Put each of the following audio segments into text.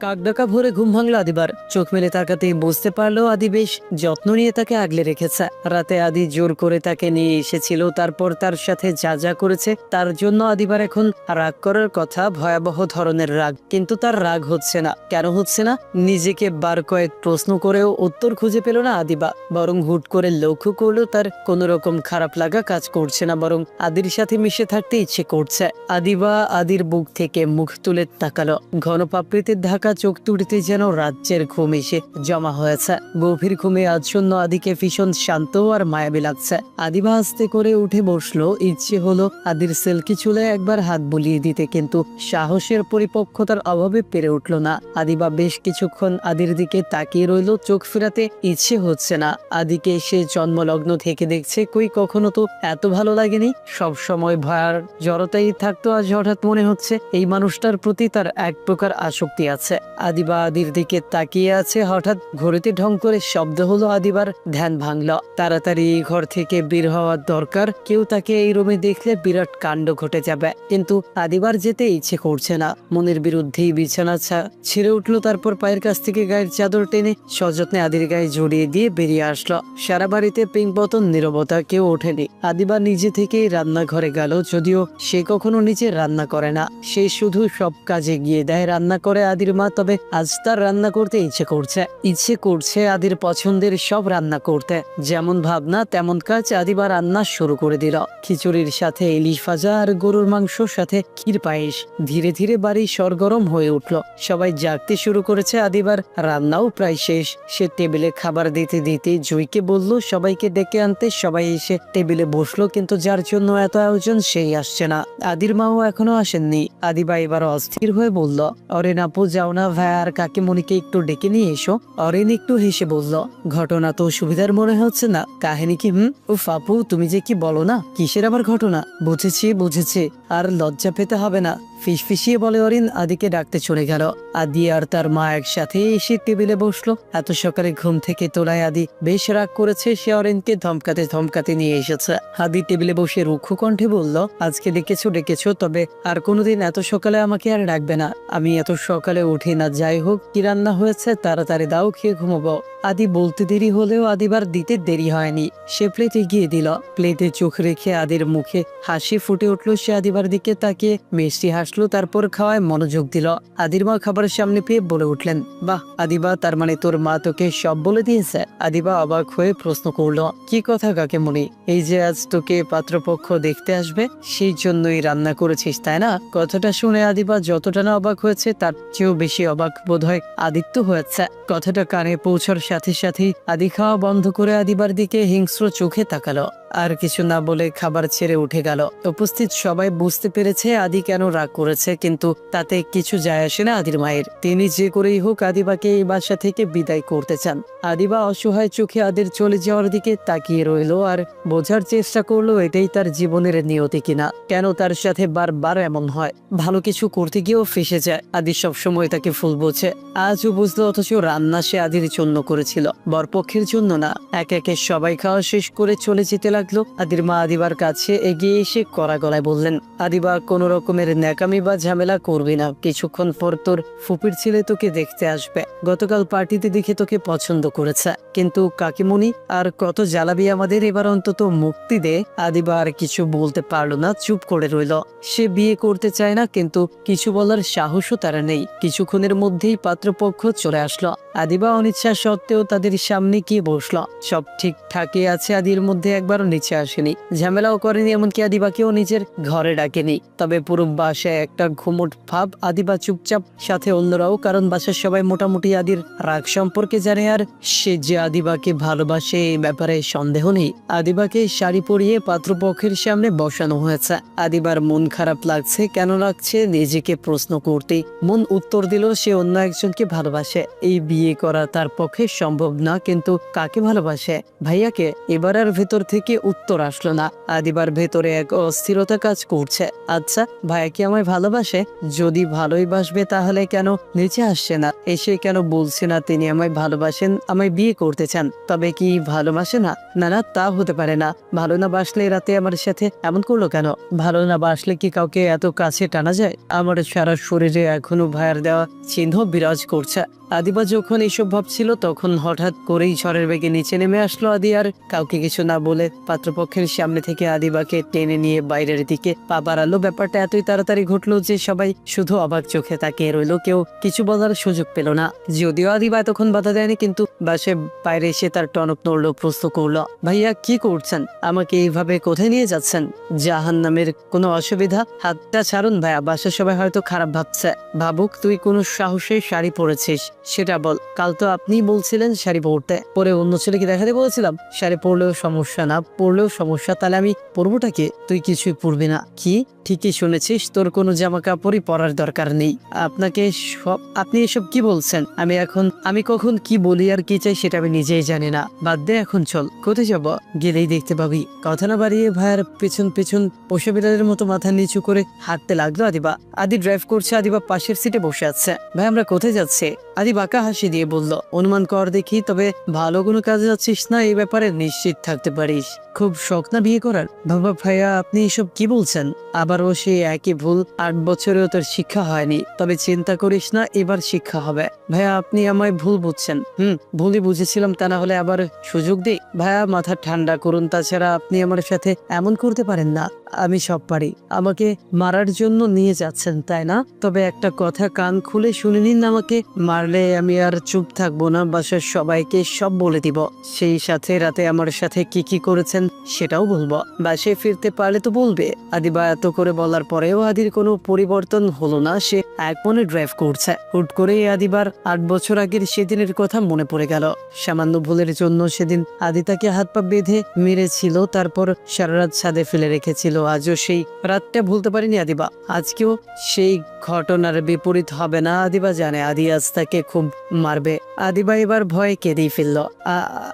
কাকডাকা ভরে ঘুম ভাঙলো আদিবার। চোখ মেলে তাকাতেই বুঝতে পারল আদি বেশ যত্ন নিয়ে তাকে আগলে রেখেছে। রাতে আদি জোর করে তাকে নিয়ে এসেছিল, তারপর তার সাথে যা যা করেছে তার জন্য আদিবার এখন রাগ করার কথা ভয়াবহ ধরনের রাগ। কিন্তু তার রাগ হচ্ছে না। কেন হচ্ছে না? নিজেকে বার কয়েক প্রশ্ন করেও উত্তর খুঁজে পেল না আদিবা। বরং হুট করে লক্ষ্য করল তার কোনো রকম খারাপ লাগা কাজ করছে না, বরং আদির সাথে মিশে থাকতে ইচ্ছে করছে। আদিবা আদির বুক থেকে মুখ তুলে তাকালো। ঘন পাপড়িতে ঢাকা চোখ তুড়িতে যেন রাজ্যের ঘুম এসে জমা হয়েছে। গভীর ঘুমে আচ্ছন্ন আদিকে ভীষণ শান্ত আর মায়াবী লাগছে। আদিবা আস্তে করে উঠে বসল, ইচ্ছে হলো আদির সেলকি চুলে একবার হাত বুলিয়ে দিতে, কিন্তু সাহসের পরিপক্কতার অভাবে পেরে উঠল না। আদিবা বেশ কিছুক্ষণ আদির দিকে তাকিয়ে রইল, চোখ ফেরাতে ইচ্ছে হচ্ছে না। আদিকে সে জন্মলগ্ন থেকে দেখছে, কই কখনো তো এত ভালো লাগেনি। সব সময় ভয়ার জড়তাই থাকতো, আজ হঠাৎ মনে হচ্ছে এই মানুষটার প্রতি তার এক প্রকার আসক্তি আছে। আদিবা আদির দিকে তাকিয়ে আছে, হঠাৎ ঘড়িতে ঢং করে শব্দ হলো আদিবার, ধ্যান ভাঙল। তাড়াতাড়ি এই ঘর থেকে বের হওয়ার দরকার, কেউ তাকে এই রুমে দেখলে বিরাট কাণ্ড ঘটে যাবে। কিন্তু আদিবার যেতে ইচ্ছে করছে না। মনের বিরুদ্ধেই বিছানা ছিঁড়ে উঠল, তারপর পায়ের কাছ থেকে গায়ের চাদর টেনে সযত্নে আদির গায়ে জড়িয়ে দিয়ে বেরিয়ে আসলো। সারা বাড়িতে পিং পতন নিরবতা কেউ ওঠেনি। আদিবা নিজে থেকেই রান্নাঘরে গেল, যদিও সে কখনো নিজে রান্না করে না। সে শুধু সব কাজে গিয়ে দেয়, রান্না করে আদির মা তবে আজ তার রান্না করতে ইচ্ছে করছে। ইচ্ছে করছে আদির পছন্দের সব রান্না করতে। যেমন ভাবনা, তেমন কাজ আদিবা রান্না শুরু করে দিল। খিচুড়ির সাথে ইলিশ ভাজা আর গরুর মাংসর সাথে ক্ষীর পায়েস। ধীরে ধীরে বাড়ি সরগরম হয়ে উঠল। সবাই জাগতে শুরু করেছে আদিবার রান্নাও প্রায় শেষ। সে টেবিলে খাবার দিতে দিতে জুইকে বলল, সবাইকে ডেকে আনতে। সবাই এসে টেবিলে বসল, কিন্তু যার জন্য এত আয়োজন সেই আসছে না। আদির মাও এখনও আসেননি। আদিবা এবার অস্থির হয়ে বলল অরেন আপু যাও না ভাই আর কাকিমণিকে একটু ডেকে নিয়ে এসো। অরেন একটু হেসে বলল, ঘটনা তো সুবিধার মনে হচ্ছে না। কাহিনী কি, হুম? ও ফাপু তুমি যে কি বলো না? কিসের আবার ঘটনা? বুঝেছি বুঝেছি। আর লজ্জা পেতে হবে না। ফিসফিসিয়ে বলে অরিন, আদিকে ডাকতে চলে গেল। আদি আর তার মা একসাথে এসে টেবিলে বসল। এত সকালে ঘুম থেকে তোলায় আদি বেশ রাগ করেছে, সে অরিনকে ধমকাতে ধমকাতে নিয়ে এসেছে। আদি টেবিলে বসে রুক্ষ কণ্ঠে বলল, আজকে ডেকেছো ডেকেছো, তবে আর কোনোদিন এত সকালে আমাকে আর ডাকবে না। আমি এত সকালে উঠি না যাই হোক কি রান্না হয়েছে তাড়াতাড়ি দাও খেয়ে ঘুমাবো। আদি বলতে দেরি হলেও আদিবার দিতে দেরি হয়নি। সে প্লেট এগিয়ে দিল। প্লেটে চোখ রেখে আদির মুখে হাসি ফুটে উঠল। সে আদিবার দিকে তাকিয়ে মিষ্টি হাসলো, তারপর খাওয়ায় মনোযোগ দিল। আদির মা খাবারের সামনে পেয়ে বলে উঠলেন, বাহ, আদিবা, তার মানে তোর মা তোকে সব বলে দিয়েছে? আদিবা অবাক হয়ে প্রশ্ন করল, কি কথা কাকে মনি এই যে আজ তোকে পাত্রপক্ষ দেখতে আসবে, সেই জন্যই রান্না করেছিস, তাই না? কথাটা শুনে আদিবা যতটা না অবাক হয়েছে, তার চেয়েও বেশি অবাক বোধ হয় আদিত্য হয়েছে। কথাটা কানে পৌঁছার সাথে সাথে আদি খাওয়া বন্ধ করে আদিবার দিকে হিংস্র চোখে তাকালো। আর কিছু না বলে খাবার ছেড়ে উঠে গেল। উপস্থিত সবাই বুঝতে পেরেছে আদি কেন রাগ করেছে, কিন্তু তাতে কিছু যায় আসে না আদির মায়ের। তিনি যে করেই হোক আদিবাকে এই বাসা থেকে বিদায় করতে চান। আদিবা অসহায় চোখে আদির চলে যাওয়ার দিকে তাকিয়ে রইল আর বোঝার চেষ্টা করল এটাই তার জীবনের নিয়তি কিনা। কেন তার সাথে বারবার এমন হয়? ভালো কিছু করতে গিয়েও ফেসে যায়। আদি সবসময় তাকে ফুল বোঝে। আজও বুঝলো অথচ রান্না সে আদির জন্য করেছিল। বরপক্ষের জন্য না। এক একে সবাই খাওয়া শেষ করে চলে যেতে লাগল। আদির মা আদিবার কাছে এগিয়ে এসে কড়া গলায় বললেন, আদিবা, কোন রকমের ন্যাকামি বা ঝামেলা করবি না। কিছুক্ষণ পর তোর ফুপির ছেলে তোকে দেখতে আসবে। গতকাল পার্টিতে দেখে তোকে পছন্দ করেছে। কিন্তু কাকিমণি, আর কত জ্বালাবি আমাদের, এবার অন্তত মুক্তি দে। আদিবা আর কিছু বলতে পারল না, চুপ করে রইল। সে বিয়ে করতে চায় না, কিন্তু কিছু বলার সাহসও তারা নেই। কিছুক্ষণের মধ্যেই পাত্রপক্ষ চলে আসলো। আদিবা অনিচ্ছা সত্ত্বেও তাদের সামনে গিয়ে বসল। সব ঠিকঠাকই আছে আদির মধ্যে একবারও নিচে আসেনি। ঝামেলাও করেনি, এমনকি আদিবাকেও নিজের ঘরে ডাকেনি। তবে পুরো বাসায় একটা ঘুমট ভাব, আদিবা চুপচাপ, সাথে অন্যরাও, কারণ বাসার সবাই মোটামুটি আদির রাগ সম্পর্কে জানে, আর সে যে আদিবাকে ভালোবাসে এই ব্যাপারে সন্দেহ নেই। আদিবাকে শাড়ি পরিয়ে পাত্রপক্ষের সামনে বসানো হয়েছে। আদিবার মন খারাপ লাগছে, কেন লাগছে নিজেকে প্রশ্ন করতেই। মন উত্তর দিল, সে অন্য একজনকে ভালোবাসে। এই বিয়ে করা তার পক্ষে সম্ভব না, কিন্তু কাকে ভালোবাসে? ভাইয়াকে? এবার আর ভেতর থেকে উত্তর আসলো না। আদিবার ভেতরে এক অস্থিরতা কাজ করছে। আচ্ছা ভাইয়া কি আমায় ভালোবাসে? যদি ভালোই বাসবে তাহলে কেন নিচে আসছে না? এসে কেন বলছে না তিনি আমায় ভালোবাসেন, আমায় বিয়ে করতে চান? তবে কি ভালোবাসে না? না না, তা হতে পারে না। ভালো না বাসলে রাতে আমার সাথে এমন করল কেন? ভালো না বাসলে কি কাউকে এত কাছে টানা যায়? আমার সারা শরীরে এখনও ভাইয়ার দেওয়া চিহ্ন বিরাজ করছে। আদিবা যখন এইসব ভাবছিল, তখন হঠাৎ করেই ঝড়ের বেগে নিচে নেমে আসলো আদি আর কাউকে কিছু না বলে পাত্রপক্ষের সামনে থেকে আদিবাকে টেনে নিয়ে বাইরের দিকে পা বাড়ালো। ব্যাপারটা এতই তাড়াতাড়ি ঘটলো যে সবাই শুধু অবাক চোখে তাকিয়ে রইল। কেউ কিছু বলার সুযোগ পেল না। যদিও আদিবা এতক্ষণ বাধা দেয়নি, কিন্তু বাসে বাইরে এসে তার টনক নড়লো প্রস্তুত করল, ভাইয়া, কি করছেন? আমাকে এইভাবে কোথায় নিয়ে যাচ্ছেন? জাহান নামের কোনো অসুবিধা? হাতটা ছাড়ুন ভাইয়া, বাসার সবাই হয়তো খারাপ ভাবছে। ভাবুক, তুই কোনো সাহসে শাড়ি পরেছিস। সেটা বল। কাল তো আপনি বলছিলেন শাড়ি পরতে। পরে অন্য ছেলেকে দেখাতে বলেছিলাম, শাড়ি পরলেও সমস্যা না, পরলেও সমস্যা, তাহলে আমি পরবোটা কি? তুই কিছুই পরবি না। কি? ঠিকই শুনেছিস, তোর কোনো জামা কাপড়ই পরার দরকার নেই। আপনাকে সব, আপনি এসব কি বলছেন? আমি এখন, আমি কখন কি বলি আর কি চাই সেটা আমি নিজেই জানি না। বাদ দে এখন, চল। কোথায় যাব? গেলেই দেখতে পাবি। কথা না বাড়িয়ে ভাইয়ের পেছন পেছন পোষা বিড়ালের মতো মাথা নিচু করে হাঁটতে লাগল আদিবা। আদি ড্রাইভ করছে, আদিবা পাশের সিটে বসে আছে। ভাই, আমরা কোথায় যাচ্ছি? আদি বাঁকা হাসি দিয়ে বলল, অনুমান কর দেখি, তবে ভালো কোনো কাজে যাচ্ছিস না, এই ব্যাপারে নিশ্চিত থাকতে পারিস। খুব শখ না বিয়ে করার? বাবা ভাইয়া, আপনি এসব কি বলছেন? আবারও সে একই ভুল, আট বছরেও তোর শিক্ষা হয়নি। তবে চিন্তা করিস না, এবার শিক্ষা হবে। ভাইয়া, আপনি আমায় ভুল বুঝছেন। হুম, ভুলই বুঝেছিলাম, তা না হলে আবার সুযোগ দিই। ভাইয়া, মাথা ঠান্ডা করুন, তাছাড়া আপনি আমার সাথে এমন করতে পারেন না। আমি সব পারি। আমাকে মারার জন্য নিয়ে যাচ্ছেন, তাই না? তবে একটা কথা কান খুলে শুনে নিন আমাকে। মারলে আমি আর চুপ থাকব না, বাসার সবাইকে সব বলে দিব। সেই সাথে রাতে আমার সাথে কি কি করেছেন সেটাও বলব। বাসে ফিরতে পারলে তো বলবে। আদিবা এত করে বলার পরেও আদির কোনো পরিবর্তন হলো না। সে এক মনে ড্রাইভ করছে। হুট করে আদিবার আট বছর আগের সেদিনের কথা মনে পড়ে গেল। সামান্য ভুলের জন্য সেদিন আদি তাকে হাত পা বেঁধে মেরেছিল, তারপর সারা রাত ছাদে ফেলে রেখেছিল। আজও সেই রাতটা ভুলতে পারিনি আদিবা। আজকেও সেই ঘটনার বিপরীত হবে না, আদিবা জানে। আদি আজ তাকে খুব মারবে। আদিবা এবার ভয়ে কেঁদেই ফেলল।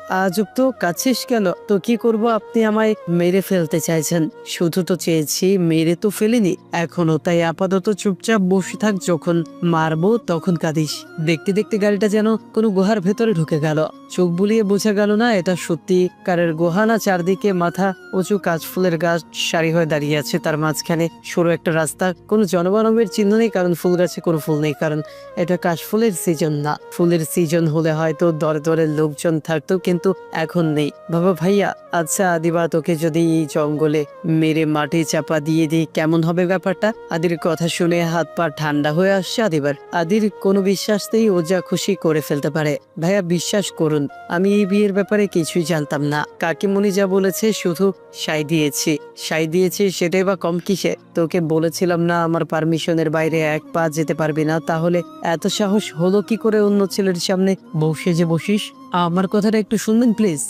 আজব তো কাছিস কেন? তো কি করব? আপনি আমায় মেরে ফেলতে চাইছেন। শুধু তো চেয়েছি, মেরে তো ফেলিনি। এখনও তাই আপাতত চুপচাপ বসে থাক। যখন মারবো, তখন কাঁদিস। দেখতে দেখতে গাড়িটা যেন কোনো গুহার ভেতরে ঢুকে গেল। চোখ বুলিয়ে বোঝা গেল না, এটা সত্যি। কারের গুহা না চারদিকে মাথা উঁচু কাশফুলের গাছ সারি হয়ে দাঁড়িয়ে আছে, তার মাঝখানে সরু একটা রাস্তা। কোনো জনমানবের চিহ্ন নেই, কারণ ফুল গাছে কোনো ফুল নেই, কারণ এটা কাশফুলের সিজন না। ফুলের সিজন হলে হয়তো দরে দরে লোকজন থাকতো, কিন্তু এখন নেই। বাবা ভাইয়া আচ্ছা আদিবা, তোকে যদি এই জঙ্গলে মেরে মাটি চাপা দিয়ে দিই, কেমন হবে ব্যাপারটা? আদির কথা শুনে হাত পা ঠান্ডা হয়ে আসছে আদিবার। আদির কোনো বিশ্বাসতেই ও যা খুশি করে ফেলতে পারে। ভাইয়া, বিশ্বাস করুন। আমি এই বিয়ের ব্যাপারে কিছুই জানতাম না। কাকিমণি যা বলেছে শুধু সাই দিয়েছি। সাই দিয়েছি সেটাই বা কম কিসে? তোকে বলেছিলাম না আমার পারমিশনের বাইরে এক পা যেতে পারবি না, তাহলে এত সাহস হলো কি করে অন্য ছেলের সামনে? বসে যে বসিস? আমার কথাটা একটু শুনবেন, প্লিজ।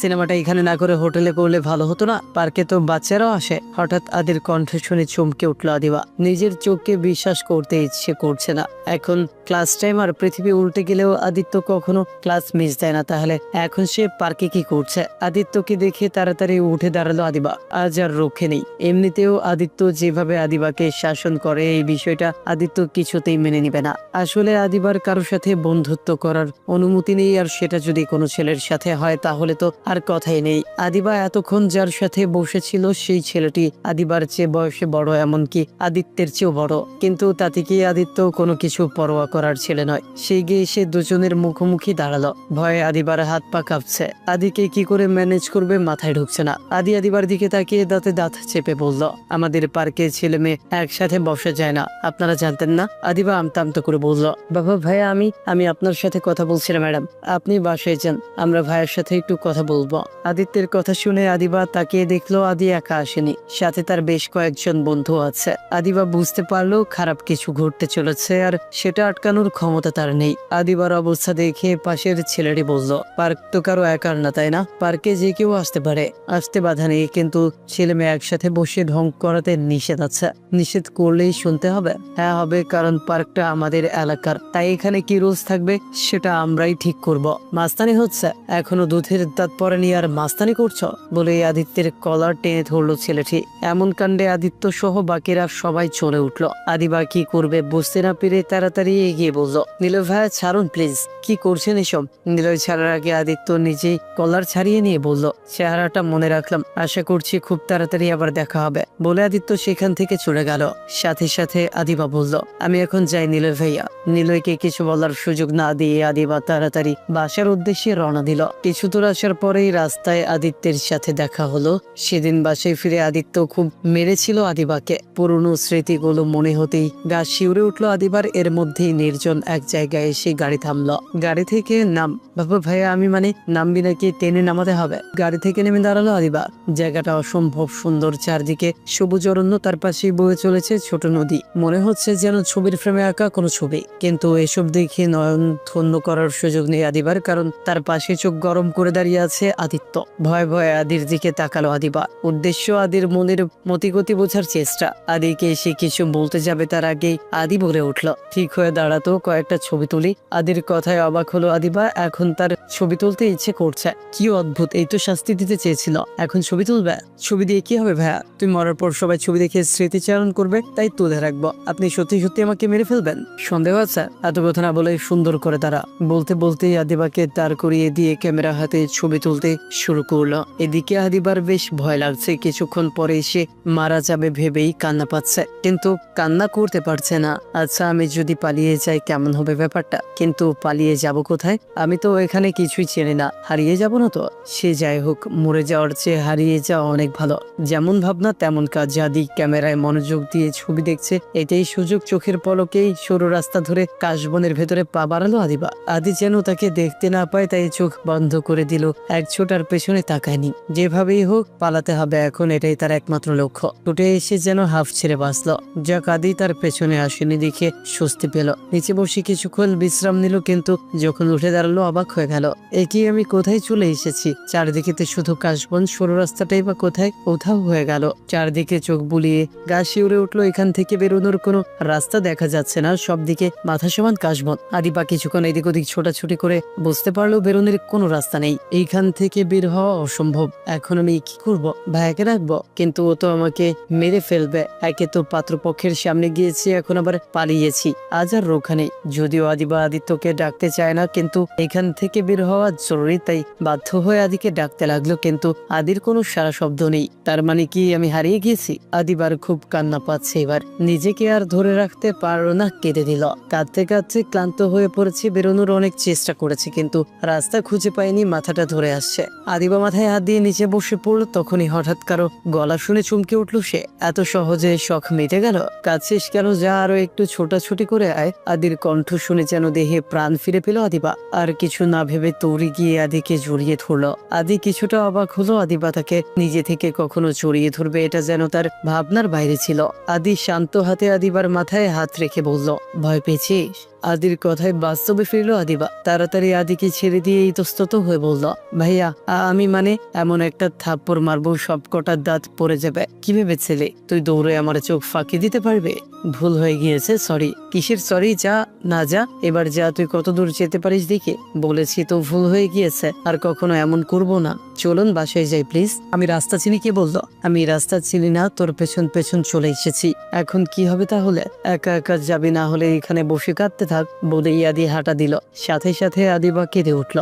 সিনেমাটা এখানে না করে হোটেলে করলে ভালো হতো না। পার্কে তো বাচ্চারাও আসে। হঠাৎ আদির কণ্ঠ শুনে চমকে উঠল আদিবা। নিজের চোখকে বিশ্বাস করতে ইচ্ছে করছে না। এখন ক্লাস টাইম আর পৃথিবী উল্টে গেলেও আদিত্য কখনো ক্লাস মিস দেয় না। তাহলে এখন সে পার্কে কি করছে? আদিত্যকে দেখে তাড়াতাড়ি উঠে দাঁড়াল আদিবা। আজ আর রক্ষে নেই। এমনিতেও আদিত্য যেভাবে আদিবাকে শাসন করে, এই বিষয়টা আদিত্য কিছুতেই মেনে নিবে না। আসলে আদিবার কারোর সাথে বন্ধুত্ব করার অনুমতি নেই, আর সেটা যদি কোনো ছেলের সাথে হয়, তাহলে তো আর কথাই নেই। আদিবা এতক্ষণ যার সাথে বসেছিল, সেই ছেলেটি আদিবার চেয়ে বয়সে বড়, এমনকি আদিত্যের চেয়েও বড়। কিন্তু তাতে কি আদিত্য কোনো কিছু পরোয়া করার ছেলে নয়। সেই গিয়ে সে দুজনের মুখোমুখি দাঁড়াল। ভয়ে আদিবার হাত পা কাঁপছে। আদিকে কি করে ম্যানেজ করবে মাথায় ঢুকছে না। আদি আদিবার দিকে তাকিয়ে দাঁতে দাঁত চেপে বলল, আমাদের পার্কে ছেলে মেয়ে একসাথে বসে যায় না। আপনারা জানতেন না? আদিবা আমতা আমতা করে বলল, বাবা ভাইয়া, আমি আমি আপনার সাথে কথা বলছিলাম ম্যাডাম। আপনি বাসায় যান। আমরা ভাইয়ের সাথে একটু কথা বলব। আদিত্যের কথা শুনে আদিবা তাকিয়ে দেখল আদি একা আসেনি। সাথে তার বেশ কয়েকজন বন্ধু আছে। আদিবা বুঝতে পারল, খারাপ কিছু ঘটতে চলেছে আর সেটা আটকানোর ক্ষমতা তার নেই। আদিবার অবস্থা দেখে পাশের ছেলেটি বলল, পার্ক তো কারও একার না, তাই না? পার্কে যে কেউ আসতে পারে। আসতে বাধা নেই, কিন্তু ছেলে মেয়ে একসাথে বসে ঢং করাতে নিষেধ আছে। নিষেধ করলেই শুনতে হবে। হ্যাঁ হবে, কারণ পার্কটা আমাদের এলাকার। তাই এখানে কি রুলস থাকবে, সেটা আমরাই ঠিক করব। মাস্তানি হচ্ছে, এখনও দুধের দাঁত পোশাক পরেনি আর মাস্তানি করছ? বলে আদিত্যের কলার টেনে ধরলো ছেলেটি। এমন কাণ্ডে আদিত্য সহ বাকিরা সবাই চলে উঠল। আদিবা কি করবে বুঝতে না পেরে তাড়াতাড়ি এগিয়ে বলল, নীলয় ভাইয়া ছাড়ুন প্লিজ কি করছেন এসব? নীলয় ছাড়ার আগে আদিত্য নিজেই কলার ছাড়িয়ে নিয়ে বলল, চেহারাটা মনে রাখলাম। আশা করছি খুব তাড়াতাড়ি আবার দেখা হবে। বলে আদিত্য সেখান থেকে চলে গেল। সাথে সাথে আদিবা বলল, আমি এখন যাই নীলয় ভাইয়া। নীলয়কে কিছু বলার সুযোগ না দিয়ে আদিবা তাড়াতাড়ি বাসার উদ্দেশ্যে রওনা দিল। কিছু দূর আসার পরেই রাস্তায় আদিত্যের সাথে দেখা হলো। সেদিন বাসায় ফিরে আদিত্য খুব মেরেছিল আদিবাকে। পুরনো স্মৃতিগুলো মনে হতেই গা শিউরে উঠল আদিবার। এর মধ্যেই নির্জন এক জায়গায় এসে গাড়ি থামলো। গাড়ি থেকে নাম বাবা ভাইয়া, আমি মানে নামবি নাকি? টেনে নামাতে হবে। গাড়ি থেকে নেমে দাঁড়াল আদিবা। জায়গাটা অসম্ভব সুন্দর, চারদিকে সবুজ অরণ্য, তার পাশেই বয়ে চলেছে ছোট নদী। মনে হচ্ছে যেন ছবির ফ্রেমে আঁকা কোনো ছবি। কিন্তু এসব দেখে নয়ন ধন্য করার সুযোগ নেই আদিবার, কারণ তার পাশে চোখ গরম করে দাঁড়িয়ে আছে আদিত্য। ভয় ভয়ে আদির দিকে তাকালো আদিবা। উদ্দেশ্য আদির মনের মতিগতি বোঝার চেষ্টা। আদিকে এসে কিছু বলতে যাবে তার আগেই আদি বলে উঠল। ঠিক হয়ে দাঁড়াতো কয়েকটা ছবি তুলি। আদির কথায় অবাক হলো আদিবা এখন তার ছবি তুলতে ইচ্ছে করছে। কি অদ্ভুত, এই তো শাস্তি দিতে চেয়েছিল। এখন ছবি তুলবে? ছবি দিয়ে কি হবে ভাইয়া? তুই মরার পর সবাই ছবি দেখে স্মৃতিচারণ করবে, তাই তুলে রাখব। আপনি সত্যি সত্যি আমাকে মেরে ফেলবেন? সন্দেহ আছে? এত কথা না বলে সুন্দর করে তারা বলতে বলতেই আদিবাকে দাঁড় করিয়ে দিয়ে ক্যামেরা হাতে ছবি তুলতে শুরু করল। এদিকে আদিবার বেশ ভয় লাগছে। কিছুক্ষণ পরে এসে মারা যাবে ভেবেই কান্না পাচ্ছে। কিন্তু কান্না করতে পারছে না। আচ্ছা আমি যদি পালিয়ে যাই কেমন হবে ব্যাপারটা, কিন্তু পালিয়ে যাব কোথায়? আমি তো এখানে কিছুই চিনি না। হারিয়ে যাব না তো? সে যাই হোক, মরে যাওয়ার চেয়ে হারিয়ে যাওয়া অনেক ভালো। যেমন ভাবনা, তেমন কাজ। আদি ক্যামেরায় মনোযোগ দিয়ে ছবি দেখছে, এটাই সুযোগ চোখের পলকেই সরু রাস্তা ধরে কাশবনের ভেতরে পা বাড়ালো আদিবা। আদি যেন তাকে দেখতে না পায়, তাই চোখ বন্ধ করে দিল। এক ছোটার পেছনে তাকায়নি। যেভাবেই হোক, পালাতে হবে এখন, এটাই তার একমাত্র লক্ষ্য। ছুটে এসে যেন হাফ ছেড়ে বাঁচলো। যা আদি তার পেছনে আসেনি দেখে স্বস্তি পেল। নিচে বসে কিছুক্ষণ বিশ্রাম নিল, কিন্তু যখন উঠে দাঁড়াল অবাক হয়ে গেল। একই আমি কোথায় চলে এসেছি? চারদিকেতে শুধু কাশবন, সরু রাস্তাটাই বা কোথায়? কোথাও হয়ে গেল। চারদিকে চোখ বুলিয়ে গা শিউরে উঠল, এখান থেকে বেরোনোর কোনো রাস্তা দেখা যাচ্ছে না। সব দিকে মাথা সমান কাশবন। আদিবা কিছুক্ষণ এদিক ওদিক ছোটাছুটি করে বুঝতে পারল বেরোনোর কোনো রাস্তা নেই। এইখান থেকে বের হওয়া অসম্ভব। এখন আমি কি করব? ভাইয়াকে রাখব? কিন্তু ও তো আমাকে মেরে ফেলবে। একে তো পাত্রপক্ষের সামনে গিয়েছি, এখন আবার পালিয়েছি। আজ আর রোখা নেই যদিও আদিবা আদিত্যকে ডাকতে চায় না, কিন্তু এখান থেকে বের হওয়া জরুরি, তাই বাধ্য হয়ে আদিকে ডাকতে লাগল, কিন্তু আদির কোনো সারা শব্দ নেই। তার মানে কি আমি হারিয়ে গিয়েছি? আদিবার খুব কান্না পাচ্ছে এবার। নিজেকে আর ধরে রাখতে পারল না, কেঁদে দিল। কাঁদতে কাঁদতে ক্লান্ত হয়ে পড়েছে, বেরোনোর অনেক চেষ্টা করেছে, কিন্তু রাস্তা খুঁজে পায়নি মাথাটা ধরে আসছে। আদিবা মাথায় হাত দিয়ে নিচে বসে পড়ল, তখনই হঠাৎ কারও গলা শুনে চমকে উঠল সে। এত সহজে শখ মিটে গেল? কাজ শেষ কেন? যা আরও একটু ছোটাছুটি করে আয়। আদির কণ্ঠ শুনে যেন দেহে প্রাণ ফিরে পেল আদিবা। আর কিছু না ভেবে তৌরি গিয়ে আদিকে জড়িয়ে ধরল। আদি কিছুটা অবাক হলো, আদিবা তাকে নিজে থেকে কখনো জড়িয়ে ধরবে, এটা যেন তার ভাবনার বাইরে ছিল। আদি শান্ত হাতে আদিবার মাথায় হাত রেখে বলল, ভয় পেয়েছিস? আদির কথায় বাস্তবে ফিরলো আদিবা। তাড়াতাড়ি আদিকে ছেড়ে দিয়ে ইতস্তত হয়ে বলল, ভাইয়া আমি মানে এমন একটা থাপ্পড় মারবো সব কটা দাঁত পড়ে যাবে। কি ভেবেছিলে? তুই দৌড়ে আমার চোখ ফাঁকি দিতে পারবে? ভুল হয়ে গিয়েছে সরি কিসের সরি যা, না যা, এবার যা, তুই কত দূর যেতে পারিস দেখে। বলেছি তো ভুল হয়ে গিয়েছে, আর কখনো এমন করব না। চলুন বাসায় যাই প্লিজ আমি রাস্তা চিনি, কে বলল? আমি রাস্তা চিনি না, তোর পেছন পেছন চলে এসেছি। এখন কি হবে তাহলে? একা একা যাবি না হলে এখানে বসে কাঁদতে থাক, বলে ইয়াদি হাঁটা দিল। সাথে সাথে আদিবা কেঁদে উঠল।